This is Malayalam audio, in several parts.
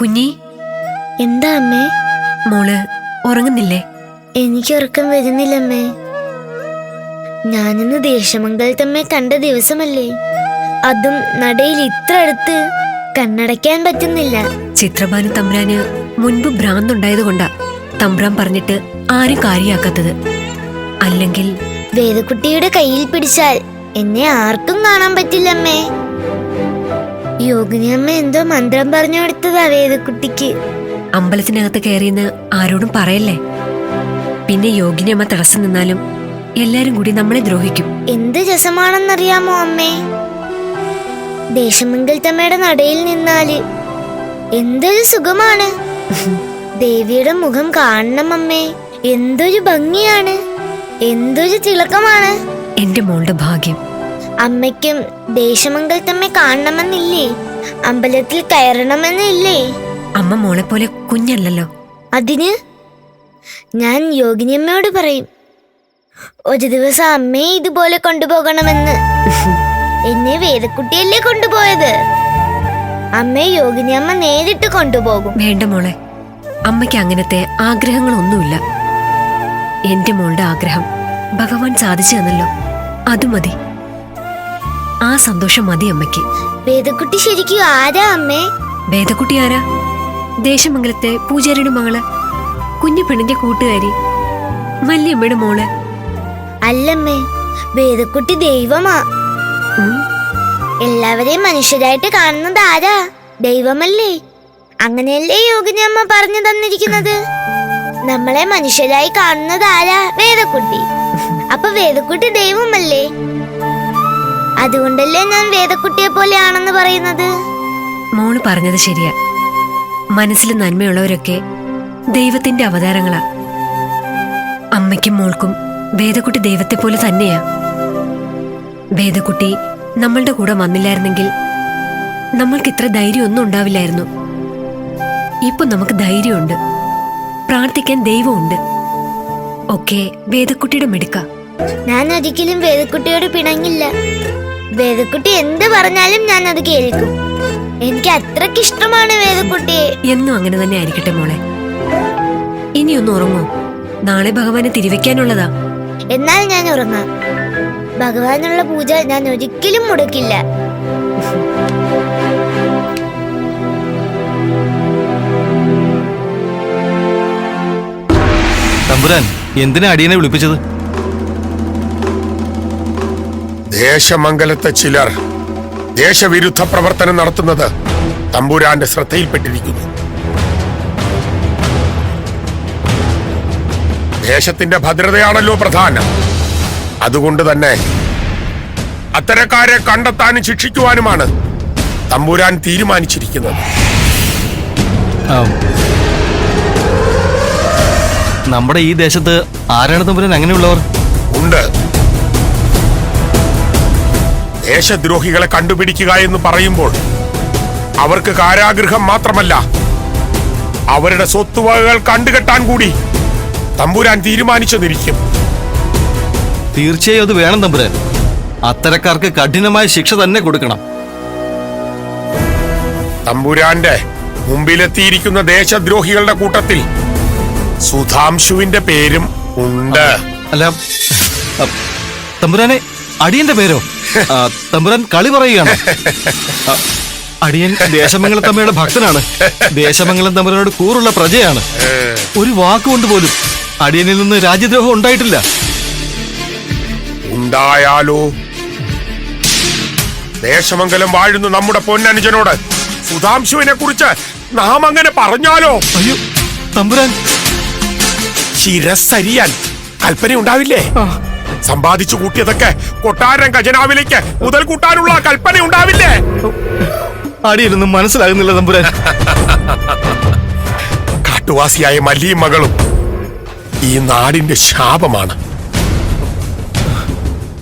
കുഞ്ഞി? എന്താ അമ്മേ? മോൾ ഉറങ്ങുന്നില്ലേ? എനിക്ക് ഉറക്കം വരുന്നില്ലമ്മേ. ഞാനിന്ന് ദേശമംഗലത്തമ്മേ കണ്ട ദിവസമല്ലേ? അതും നടയിൽ ഇത്ര അടുത്ത് കണ്ണടയ്ക്കാൻ പറ്റുന്നില്ല. ചിത്രഭാനു തമ്പ്രാന് മുൻപ് ഭ്രാന്തുണ്ടായത് കൊണ്ടാ തമ്പ്രാൻ പറഞ്ഞിട്ട് ആരും കാര്യാക്കാത്തത്. അല്ലെങ്കിൽ വേദക്കുട്ടിയുടെ കയ്യിൽ പിടിച്ചാൽ എന്നെ ആർക്കും കാണാൻ പറ്റില്ലമ്മേ. യോഗിനി അമ്മ എന്തോ മന്ത്രം പറഞ്ഞു കൊടുത്തതാ വേദക്കുട്ടിക്ക്. അമ്പലത്തിനകത്ത് കയറിയെന്ന് ആരോടും പറയല്ലേ? പിന്നെ യോഗിനിയമ്മ തടസ്സം നിന്നാലും എല്ലാരും കൂടി നമ്മളെ ദ്രോഹിക്കും. എന്ത് രസമാണെന്നറിയാമോ അമ്മേ? ദേശമംഗലത്തമ്മയുടെ നടയിൽ നിന്നാൽ എന്തൊരു സുഖമാണ്. ദേവിയുടെ മുഖം കാണണം അമ്മേ. എന്തൊരു ഭംഗിയാണ്. എന്തൊരു തിളക്കമാണ്. എന്റെ മോളുടെ ഭാഗ്യം. അമ്മയ്ക്കും ദേശമംഗലത്തമ്മ കാണണമെന്നില്ലേ? അമ്പലത്തിൽ കയറണമെന്നില്ലേ? അമ്മ മോളെ പോലെ കുഞ്ഞല്ലല്ലോ. അതിന് ഞാൻ യോഗിനിയമ്മയോട് പറയും ഒരു ദിവസം അമ്മയെ ഇതുപോലെ കൊണ്ടുപോകണമെന്ന്. എന്നെ വേദക്കുട്ടിയല്ലേ കൊണ്ടുപോയത്? അമ്മയെ യോഗിനിയമ്മ നേരിട്ട് കൊണ്ടുപോകും. വേണ്ട മോളെ അമ്മയ്ക്ക് അങ്ങനത്തെ ആഗ്രഹങ്ങളൊന്നുമില്ല. എന്റെ മോളുടെ ആഗ്രഹം ഭഗവാൻ സാധിച്ചു തന്നല്ലോ. അത് മതി. ആ സന്തോഷം മതി അമ്മയ്ക്ക്. വേദക്കുട്ടി ശരിക്കും ആരാ അമ്മേ? വേദക്കുട്ടി ആരാ? ദേശമംഗലത്തെ പൂജാരിയുടെ മകൾ. കുഞ്ഞു പെണ്ണിന്റെ കൂട്ടുകാരി. വല്യമ്മയുടെ മോൾ. അല്ലമ്മേ വേദക്കുട്ടി ദൈവമാ. ഉം, എല്ലാവരെയും മനുഷ്യരായിട്ട് കാണുന്നത് ആരാ? ദൈവമല്ലേ? അങ്ങനെയല്ലേ യോഗിനി അമ്മ പറഞ്ഞു തന്നിരിക്കുന്നത്? നമ്മളെ മനുഷ്യരായി കാണുന്നത് ആരാ? വേദക്കുട്ടി. അപ്പൊ വേദക്കുട്ടി ദൈവമല്ലേ? അതുകൊണ്ടല്ലേ ഞാൻ വേദക്കുട്ടിയെ പോലെയാണെന്ന് പറയുന്നത്? മോൾ പറഞ്ഞത് ശരിയാ. മനസ്സിൽ നന്മയുള്ളവരൊക്കെ ദൈവത്തിന്റെ അവതാരങ്ങളാ. അമ്മയ്ക്കും മോൾക്കും വേദക്കുട്ടി ദൈവത്തെ പോലെ തന്നെയാ. വേദക്കുട്ടി നമ്മളുടെ കൂടെ വന്നില്ലായിരുന്നെങ്കിൽ നമ്മൾക്ക് ഇത്ര ധൈര്യം ഒന്നും ഉണ്ടാവില്ലായിരുന്നു. ഇപ്പൊ നമുക്ക് ധൈര്യമുണ്ട്. പ്രാർത്ഥിക്കാൻ ദൈവമുണ്ട്. ഒക്കെ വേദക്കുട്ടിയുടെ മിടുക്ക. ഞാൻ ഒരിക്കലും വേദക്കുട്ടിയോട് പിണങ്ങില്ല. വേദക്കുട്ടി എന്ത് പറഞ്ഞാലും ഞാൻ അത് കേൾക്കും. എനിക്ക് അത്രയ്ക്ക് ഇഷ്ടമാണ് വേദക്കുട്ടിയെ. എന്നും അങ്ങനെ തന്നെ ആയിരിക്കട്ടെ മോളെ. ഇനി ഒന്ന് ഉറങ്ങൂ. നാളെ ഭഗവാനെ തിരിവെക്കാനുള്ളതാ. എന്നാൽ ഞാൻ ഉറങ്ങാം. ഭഗവാനുള്ള പൂജ ഞാൻ ഒരിക്കലും മുടക്കില്ല. തമ്പുരാൻ എന്തിനാ അടിയനെ വിളിപ്പിച്ചത്? ദേശമംഗലത്തെ ചിലർ ദേശവിരുദ്ധ പ്രവർത്തനം നടത്തുന്നത് തമ്പുരാന്റെ ശ്രദ്ധയിൽപ്പെട്ടിരിക്കുന്നു. ദേശത്തിന്റെ ഭദ്രതയാണല്ലോ പ്രധാനം. അതുകൊണ്ട് തന്നെ അത്തരക്കാരെ കണ്ടെത്താനും ശിക്ഷിക്കുവാനുമാണ് തമ്പുരാൻ തീരുമാനിച്ചിരിക്കുന്നത്. നമ്മുടെ ഈ ദേശത്ത് ആരാണ് തമ്പുരാൻ അങ്ങനെയുള്ളവർ? ഉണ്ട്. ദേശദ്രോഹികളെ കണ്ടുപിടിക്കുക എന്ന് പറയുമ്പോൾ അവർക്ക് കാരാഗൃഹം മാത്രമല്ല അവരുടെ സ്വത്തുവകകൾ കണ്ടുകെട്ടാൻ കൂടി തമ്പുരാൻ തീരുമാനിച്ചെന്നിരിക്കും തീർച്ചയായും അത് വേണം തമ്പുരാൻ. അത്തരക്കാർക്ക് കഠിനമായ ശിക്ഷ തന്നെ കൊടുക്കണം. തമ്പുരാന്റെ മുമ്പിലെത്തിയിരിക്കുന്ന ദേശദ്രോഹികളുടെ കൂട്ടത്തിൽ സുധാംശുവിന്റെ പേരും ഉണ്ട്. അല്ല തമ്പുരാനെ അടിയന്റെ പേരോ? തമ്പുരാൻ കളി പറയുകയാണ്. അടിയൻ ദേശമംഗലം തമ്മയുടെ ഭക്തനാണ്. ദേശമംഗലം തമ്പുരാനോട് കൂറുള്ള പ്രജയാണ്. ഒരു വാക്കുകൊണ്ട് പോലും അടിയനിൽ നിന്ന് രാജ്യദ്രോഹം ഉണ്ടായിട്ടില്ല. ഉണ്ടായാലോ? ദേശമംഗലം വാഴുന്ന നമ്മുടെ പൊന്നനുജനോട്. സുധാംശുവിനെ കുറിച്ച് നാം അങ്ങനെ പറഞ്ഞാലോ? അയ്യോ തമ്പുരാൻ. ശിരസരിയാൻ കൽപ്പന ഉണ്ടാവില്ലേ? സമ്പാദിച്ചു കൂട്ടിയതൊക്കെ കൊട്ടാരം ഖജനാവിലേക്ക് മുതൽ കൂട്ടാനുള്ള കൽപ്പന ഉണ്ടാവില്ലേ? അടിയനൊന്നും മനസ്സിലാകുന്നില്ല തമ്പുരാൻ. കാട്ടുവാസിയായ മല്ലിയും മകളും ഈ നാടിന്റെ ശാപമാണ്.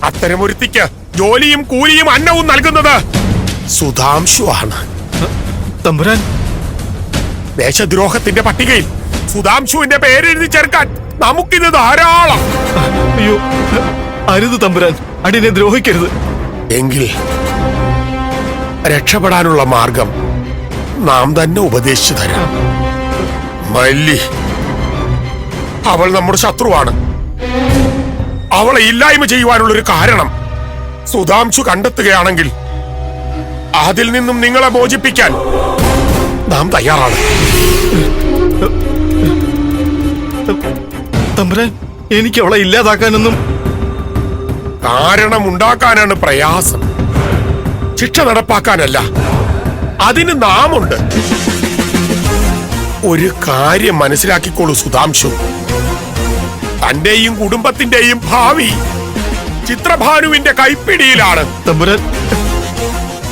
അത്തരമൊരുത്തിക്ക് ജോലിയും കൂലിയും അന്നവും നൽകുന്നത് സുധാംശു ആണ് തമ്പുരാൻ. ദേശദ്രോഹത്തിന്റെ പട്ടികയിൽ സുധാംശുവിന്റെ പേരെഴുതി ചേർക്കാൻ നമുക്കിത് ധാരാളം. അയ്യോ അരുത് തമ്പുരാൻ. അടിനെ ദ്രോഹിക്കരുത്. എങ്കിൽ രക്ഷപ്പെടാനുള്ള മാർഗം നാം തന്നെ ഉപദേശിച്ചു തരാം. മല്ലി അവൾ നമ്മുടെ ശത്രുവാണ്. അവളെ ഇല്ലായ്മ ചെയ്യുവാനുള്ളൊരു കാരണം സുധാംശു കണ്ടെത്തുകയാണെങ്കിൽ അതിൽ നിന്നും നിങ്ങളെ മോചിപ്പിക്കാൻ നാം തയ്യാറാണ്. തമ്പുരാൻ എനിക്ക് അവളെ ഇല്ലാതാക്കാനൊന്നും കാരണം ഉണ്ടാക്കാനാണ് പ്രയാസം. ശിക്ഷ നടപ്പാക്കാനല്ല. അതിന് നാമുണ്ട്. ഒരു കാര്യം മനസ്സിലാക്കിക്കോളൂ സുധാംശു. തന്റെയും കുടുംബത്തിന്റെയും ഭാവി ചിത്രഭാനുവിന്റെ കൈപ്പിടിയിലാണ്. തമ്പുരാൻ.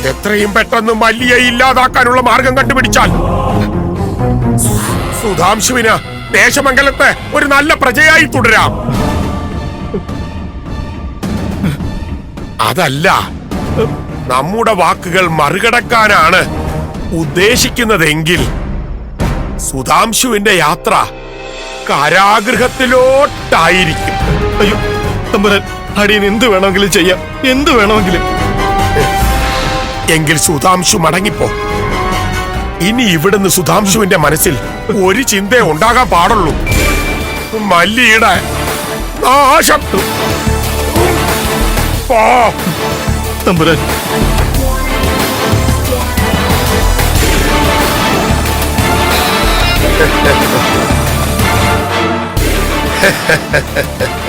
എത്രയും പെട്ടെന്ന് മല്ലിയെ ഇല്ലാതാക്കാനുള്ള മാർഗം കണ്ടുപിടിച്ചാൽ. സുധാംശുവിന് ദേശമംഗലത്ത് ഒരു നല്ല പ്രജയായി തുടരാം. അതല്ല നമ്മുടെ വാക്കുകൾ മറികടക്കാനാണ് ഉദ്ദേശിക്കുന്നതെങ്കിൽ സുധാംശുവിന്റെ യാത്ര കാരാഗൃഹത്തിലോട്ടായിരിക്കും. അയ്യോ തമ്പുരാൻ അടിയൻ എന്ത് വേണമെങ്കിലും ചെയ്യാം. എന്ത് വേണമെങ്കിലും. എങ്കിൽ സുധാംശു മടങ്ങിപ്പോ. ഇനി ഇവിടുന്ന് സുധാംശുവിന്റെ മനസ്സിൽ ഒരു ചിന്ത ഉണ്ടാകാൻ പാടുള്ളൂ. മല്ലിയുടെ നാശം. ha, തമ്പുരാൻ.